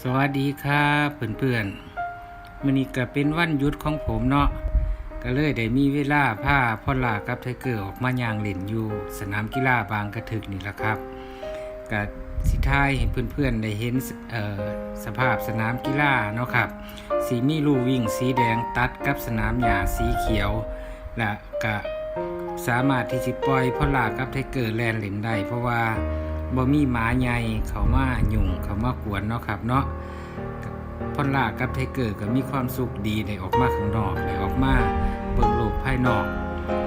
สวัสดีครับเพื่อนๆมื้อนี้ก็เป็นวันหยุดของผมเนาะก็เลยได้มีเวลาพาพ่อลากับไทเกอร์ออกมาย่างเล่นอยู่ สนามกีฬาบางกระถึกนี่แหละครับก็สิท้ายให้เพื่อนๆได้เห็นสภาพสนามกีฬาเนาะครับ สีมีลู่วิ่งสีแดงตัดกับสนามหญ้าสีเขียวและก็สามารถที่จะปล่อยพ่อลากับไทเกอร์แลนเล่นได้เพราะว่า บ่มีหมาใหญ่เขามาหยุ่งเขามากวนเนาะครับเนาะพอนลากับไทเกอร์ก็มีความสุขดีได้ออกมาข้างนอกได้ออกมาเบิ่งโลกภายนอก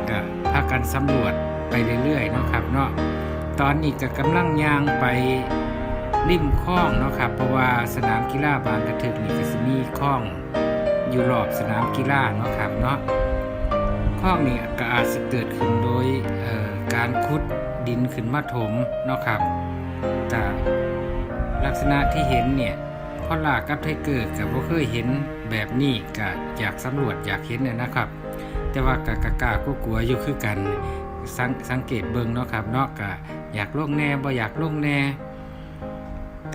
ก็พากันสำรวจไปเรื่อยๆเนาะครับเนาะตอนนี้ก็กำลังย่างไปริมคลองเนาะครับเพราะว่าสนามกีฬาบางกระถึกนี่ก็สิมีคลองอยู่รอบสนามกีฬาเนาะครับเนาะคลองนี่ก็อาจสิเกิดขึ้นโดยการขุด ดินขึ้นมาถมเนาะครับแต่ลักษณะที่เห็นเนี่ยพ่อลากับไทเกอร์กับว่าเคยเห็นแบบนี้ก็อยากสำรวจอยากเห็นน่ยนะครับ แต่ว่ากะกะกาก็กลัวอยู่คือกันสังสังเกตเบิ่งเนาะครับเนาะกะอยากลงแน่บ่อยากลงแน่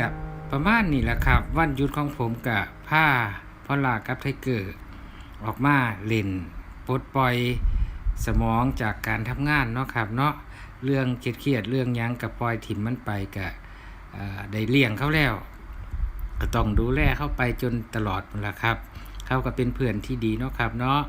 กับประมาณนี้แหละครับ วันหยุดของผมกับผ้าพ่อลากับไทเกอร์ออกมาเล่นปลดปล่อย สมองจากการทำงานเนาะครับเนาะเรื่องเครียดเรื่องยังกับปล่อยถิ่มมันไปกะเอ่อได้เลี้ยงเขาแล้ว ก็ต้องดูแลเข้าไปจนตลอดนั่นแหละครับ เขาก็เป็นเพื่อนที่ดีเนาะครับเนาะ